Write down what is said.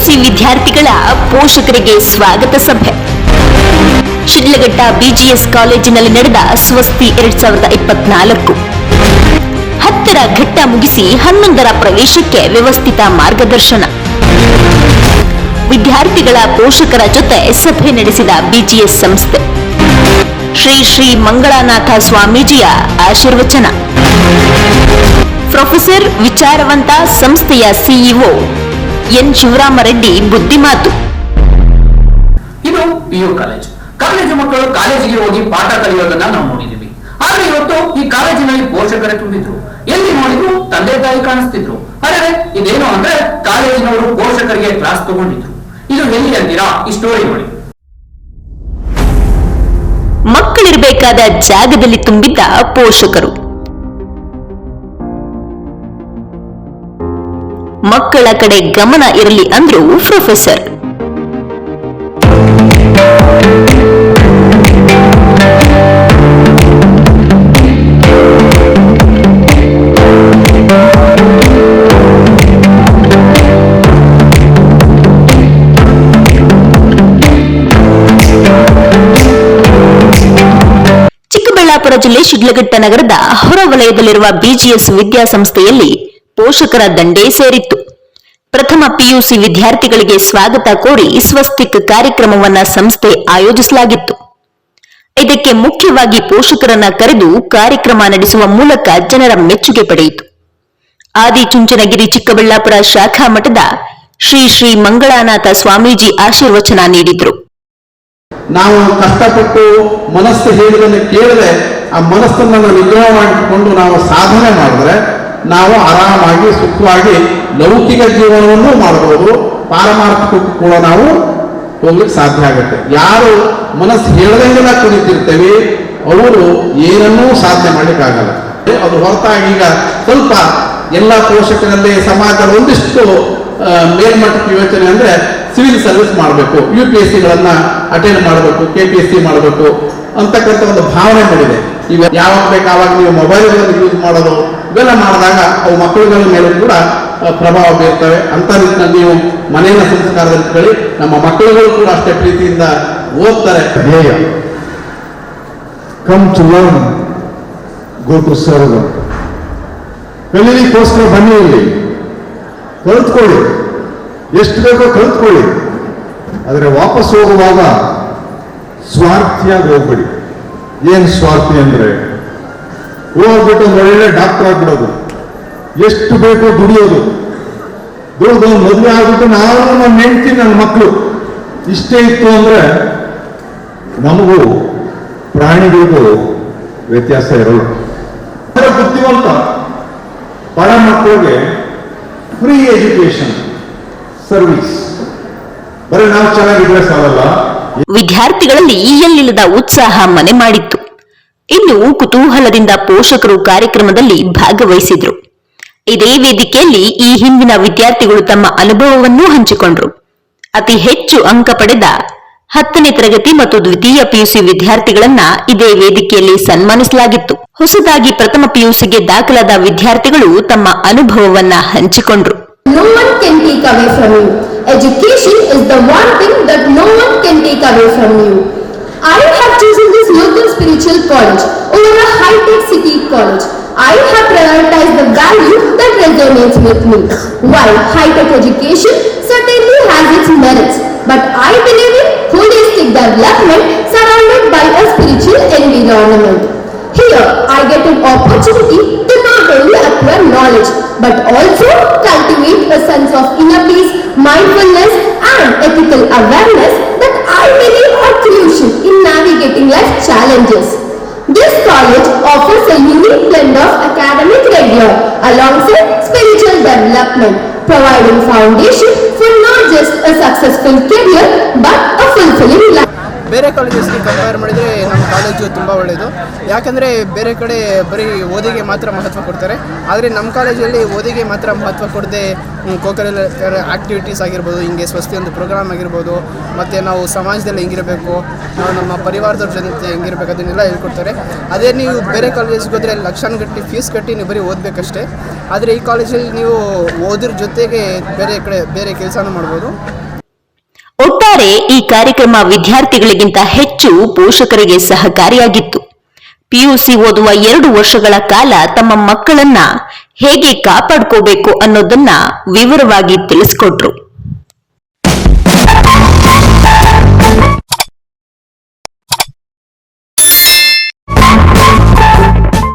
PUC ವಿದ್ಯಾರ್ಥಿಗಳ ಪೋಷಕರಿಗೆ ಸ್ವಾಗತ ಸಭೆ. ಶಿಡ್ಲಘಟ್ಟ ಬಿಜಿಎಸ್ ಕಾಲೇಜಿನಲ್ಲಿ ನಡೆದ ಸ್ವಸ್ತಿ ಎರಡ್ ಸಾವಿರದ ಇಪ್ಪತ್ನಾಲ್ಕು. ಹತ್ತರ ಘಟ್ಟ ಮುಗಿಸಿ ಹನ್ನೊಂದರ ಪ್ರವೇಶಕ್ಕೆ ವ್ಯವಸ್ಥಿತ ಮಾರ್ಗದರ್ಶನ. ವಿದ್ಯಾರ್ಥಿಗಳ ಪೋಷಕರ ಜೊತೆ ಸಭೆ ನಡೆಸಿದ ಬಿಜಿಎಸ್ ಸಂಸ್ಥೆ. ಶ್ರೀ ಶ್ರೀ ಮಂಗಳಾನಾಥ ಸ್ವಾಮೀಜಿಯ ಆಶೀರ್ವಚನ. ಪ್ರೊಫೆಸರ್ ವಿಚಾರವಂತ ಸಂಸ್ಥೆಯ ಸಿಇಒ ಎನ್ ಶಿವರಾಮರೆಡ್ಡಿ ಬುದ್ಧಿಮಾತು ಇದು ಪಿಯು ಕಾಲೇಜು. ಕಾಲೇಜು ಮಕ್ಕಳು ಕಾಲೇಜಿಗೆ ಹೋಗಿ ಪಾಠ ಕಲಿಯೋದನ್ನ ನಾವು ನೋಡಿದೀವಿ. ಆದ್ರೆ ಇವತ್ತು ಈ ಕಾಲೇಜಿನಲ್ಲಿ ಪೋಷಕರೇ ತುಂಬಿದ್ರು. ಎಲ್ಲಿ ನೋಡಿದ್ರು ತಂದೆ ತಾಯಿ ಕಾಣಿಸ್ತಿದ್ರು. ಆದರೆ ಇದೇನು ಅಂದ್ರೆ ಕಾಲೇಜಿನವರು ಪೋಷಕರಿಗೆ ಕ್ಲಾಸ್ ತಗೊಂಡಿದ್ರು. ಇದು ಎಲ್ಲಿ ಅಂತೀರಾ? ಈ ಸ್ಟೋರಿ ನೋಡಿ. ಮಕ್ಕಳಿರ್ಬೇಕಾದ ಜಾಗದಲ್ಲಿ ತುಂಬಿದ್ದ ಪೋಷಕರು. ಮಕ್ಕಳ ಕಡೆ ಗಮನ ಇರಲಿ ಅಂದ್ರು ಪ್ರೊಫೆಸರ್. ಚಿಕ್ಕಬಳ್ಳಾಪುರ ಜಿಲ್ಲೆ ಶಿಡ್ಲಘಟ್ಟ ನಗರದ ಹೊರವಲಯದಲ್ಲಿರುವ ಬಿಜಿಎಸ್ ವಿದ್ಯಾಸಂಸ್ಥೆಯಲ್ಲಿ ಪೋಷಕರ ದಂಡೇ ಸೇರಿತ್ತು. ಪ್ರಥಮ ಪಿಯುಸಿ ವಿದ್ಯಾರ್ಥಿಗಳಿಗೆ ಸ್ವಾಗತ ಕೋರಿ ಸ್ವಸ್ತಿಕ್ ಕಾರ್ಯಕ್ರಮವನ್ನ ಸಂಸ್ಥೆ ಆಯೋಜಿಸಲಾಗಿತ್ತು. ಇದಕ್ಕೆ ಮುಖ್ಯವಾಗಿ ಪೋಷಕರನ್ನ ಕರೆದು ಕಾರ್ಯಕ್ರಮ ನಡೆಸುವ ಮೂಲಕ ಜನರ ಮೆಚ್ಚುಗೆ ಪಡೆಯಿತು. ಆದಿಚುಂಚನಗಿರಿ ಚಿಕ್ಕಬಳ್ಳಾಪುರ ಶಾಖಾ ಮಠದ ಶ್ರೀ ಶ್ರೀ ಮಂಗಳಾನಾಥ ಸ್ವಾಮೀಜಿ ಆಶೀರ್ವಚನ ನೀಡಿದ್ರು. ನಾವು ಕಷ್ಟಪಟ್ಟು ಮನಸ್ಸು ಹೇಳಿದನ್ನು ಕೇಳದೆ ಆ ಮನಸ್ಸನ್ನು ನಿಗ್ರಹ ಮಾಡಿಕೊಂಡು ನಾವು ಸಾಧನೆ ಮಾಡಿದ್ರೆ ನಾವು ಆರಾಮಾಗಿ, ಸುಖವಾಗಿ ಲೌಕಿಕ ಜೀವನವನ್ನು ಮಾಡಬಹುದು. ಪಾರಮಾರ್ಥಿಕಕ್ಕೂ ಕೂಡ ನಾವು ಹೋಗ್ಲಿಕ್ಕೆ ಸಾಧ್ಯ ಆಗುತ್ತೆ. ಯಾರು ಮನಸ್ಸು ಹೇಳದಂಗೆಲ್ಲ ಕುರಿತಿರ್ತೇವೆ ಅವರು ಏನನ್ನೂ ಸಾಧನೆ ಮಾಡಲಿಕ್ಕಾಗಲ್ಲ. ಅದು ಹೊರತಾಗಿ ಈಗ ಸ್ವಲ್ಪ ಎಲ್ಲ ಪೋಷಕರಲ್ಲಿ ಸಮಾಜದ ಒಂದಿಷ್ಟು ಆ, ಮೇಲ್ಮಟ್ಟದ ಯೋಚನೆ ಅಂದ್ರೆ ಸಿವಿಲ್ ಸರ್ವಿಸ್ ಮಾಡಬೇಕು ಯು ಪಿ ಎಸ್ ಸಿಗಳನ್ನ ಅಟೆಂಡ್ ಮಾಡಬೇಕು ಕೆ ಪಿ ಎಸ್ ಸಿ ಮಾಡಬೇಕು ಅಂತಕ್ಕಂಥ ಒಂದು ಭಾವನೆ ಮಾಡಿದೆ. ಈಗ ಯಾವಾಗ ಬೇಕಾವಾಗ ನೀವು ಮೊಬೈಲ್ಗಳನ್ನು ಯೂಸ್ ಮಾಡೋದು ಇವೆಲ್ಲ ಮಾಡಿದಾಗ ಅವು ಮಕ್ಕಳುಗಳ ಮೇಲೂ ಕೂಡ ಪ್ರಭಾವ ಬೀರ್ತವೆ. ಅಂತ ನಿಟ್ಟಿನಲ್ಲಿ ನೀವು ಮನೆಯ ಸಂಸ್ಕಾರದಲ್ಲಿ ಕೇಳಿ ನಮ್ಮ ಮಕ್ಕಳುಗಳು ಕೂಡ ಅಷ್ಟೇ ಪ್ರೀತಿಯಿಂದ ಓದ್ತಾರೆ. ಧ್ಯೇಯ. Come to learn go to serve ಕಲೀಲಿಕ್ಕೋಸ್ಕರ ಬನ್ನಿ ಇಲ್ಲಿ. ಕಲ್ತ್ಕೊಳ್ಳಿ ಎಷ್ಟು ಬೇಕೋ ಕಲ್ತ್ಕೊಳ್ಳಿ ಆದರೆ ವಾಪಸ್ ಹೋಗುವಾಗ ಸ್ವಾರ್ಥಿಯಾಗಿ ಹೋಗ್ಬೇಡಿ. ಏನು ಸ್ವಾರ್ಥಿ ಅಂದರೆ? ಹೋಗ್ಬಿಟ್ಟು ಒಂದು ಒಳ್ಳೆ ಡಾಕ್ಟರ್ ಆಗ್ಬಿಡೋದು. ಎಷ್ಟು ಬೇಕೋ ದುಡಿಯೋದು. ದುಡಿದು ಮದುವೆ ಆಗ್ಬಿಟ್ಟು ನಾವು ನಮ್ಮ ಹೆಂಡತಿ, ನನ್ನ ಮಕ್ಕಳು ಇಷ್ಟೇ ಇತ್ತು ಅಂದರೆ ನಮಗೂ ಪ್ರಾಣಿಗಳಿಗೂ ವ್ಯತ್ಯಾಸ ಇರಲ್ಲ. ಬುದ್ಧಿವಂತ. ಬಡ ಮಕ್ಕಳಿಗೆ ಫ್ರೀ ಎಜುಕೇಶನ್ ಸರ್ವಿಸ್ ಬರೀ ನಾವು ಚೆನ್ನಾಗಿದ್ರೆ ಸಾಲಲ್ಲ. ವಿದ್ಯಾರ್ಥಿಗಳಲ್ಲಿ ಎಲ್ಲಿಲ್ಲದ ಉತ್ಸಾಹ ಮನೆ ಮಾಡಿತ್ತು. ಇನ್ನು ಕುತೂಹಲದಿಂದ ಪೋಷಕರು ಕಾರ್ಯಕ್ರಮದಲ್ಲಿ ಭಾಗವಹಿಸಿದ್ರು. ಇದೇ ವೇದಿಕೆಯಲ್ಲಿ ಈ ಹಿಂದಿನ ವಿದ್ಯಾರ್ಥಿಗಳು ತಮ್ಮ ಅನುಭವವನ್ನು ಹಂಚಿಕೊಂಡ್ರು. ಅತಿ ಹೆಚ್ಚು ಅಂಕ ಪಡೆದ ಹತ್ತನೇ ತರಗತಿ ಮತ್ತು ದ್ವಿತೀಯ ಪಿಯುಸಿ ವಿದ್ಯಾರ್ಥಿಗಳನ್ನ ಇದೇ ವೇದಿಕೆಯಲ್ಲಿ ಸನ್ಮಾನಿಸಲಾಗಿತ್ತು ಹೊಸದಾಗಿ ಪ್ರಥಮ ಪಿಯುಸಿಗೆ ದಾಖಲಾದ ವಿದ್ಯಾರ್ಥಿಗಳು ತಮ್ಮ ಅನುಭವವನ್ನ ಹಂಚಿಕೊಂಡ್ರು no one can take away from you. I have chosen this local spiritual college over a high-tech city college. I have prioritized the value that resonates with me. While high-tech education certainly has its merits, development surrounded by a spiritual environment. Here, I get an opportunity to not only acquire knowledge, but also cultivate a sense of inner peace, mindfulness, and ethical awareness that I believe are crucial in navigating life challenges. This college offers a unique blend of academic rigor alongside spiritual development, providing foundation for not just a successful career ಬೇರೆ ಕಾಲೇಜಸ್ಗೆ compare ಮಾಡಿದರೆ ನಮ್ಮ college ತುಂಬ ಒಳ್ಳೆಯದು ಯಾಕಂದರೆ ಬೇರೆ ಕಡೆ ಬರೀ ಓದಿಗೆ ಮಾತ್ರ ಮಹತ್ವ ಕೊಡ್ತಾರೆ. ಆದರೆ ನಮ್ಮ ಕಾಲೇಜಲ್ಲಿ ಓದಿಗೆ ಮಾತ್ರ ಮಹತ್ವ ಕೊಡದೆ ಕೋಕರ ಆ್ಯಕ್ಟಿವಿಟೀಸ್ ಆಗಿರ್ಬೋದು, ಹಿಂಗೆ ಸ್ವಸ್ತಿ ಒಂದು ಪ್ರೋಗ್ರಾಮ್ ಆಗಿರ್ಬೋದು, ಮತ್ತು ನಾವು ಸಮಾಜದಲ್ಲಿ ಹೆಂಗಿರಬೇಕು, ನಾವು ನಮ್ಮ ಪರಿವಾರದವ್ರ ಜೊತೆ ಹೆಂಗಿರ್ಬೇಕು ಅದನ್ನೆಲ್ಲ ಹೇಳ್ಕೊಡ್ತಾರೆ. ಅದೇ ನೀವು ಬೇರೆ ಕಾಲೇಜ್ಗೆ ಹೋದರೆ ಲಕ್ಷಾನುಗಟ್ಟಿ ಫೀಸ್ ಕಟ್ಟಿ ನೀವು ಬರೀ ಓದಬೇಕಷ್ಟೇ. ಆದರೆ ಈ ಕಾಲೇಜಲ್ಲಿ ನೀವು ಓದ್ರ ಜೊತೆಗೆ ಬೇರೆ ಕಡೆ, ಬೇರೆ ಕೆಲಸನೂ ಮಾಡ್ಬೋದು. ಒಟ್ಟಾರೆ ಈ ಕಾರ್ಯಕ್ರಮ ವಿದ್ಯಾರ್ಥಿಗಳಿಗಿಂತ ಹೆಚ್ಚು ಪೋಷಕರಿಗೆ ಸಹಕಾರಿಯಾಗಿತ್ತು. ಪಿಯುಸಿ ಓದುವ ಎರಡು ವರ್ಷಗಳ ಕಾಲ ತಮ್ಮ ಮಕ್ಕಳನ್ನ ಹೇಗೆ ಕಾಪಾಡ್ಕೋಬೇಕು ಅನ್ನೋದನ್ನ ವಿವರವಾಗಿ ತಿಳಿಸ್ಕೊಟ್ರು.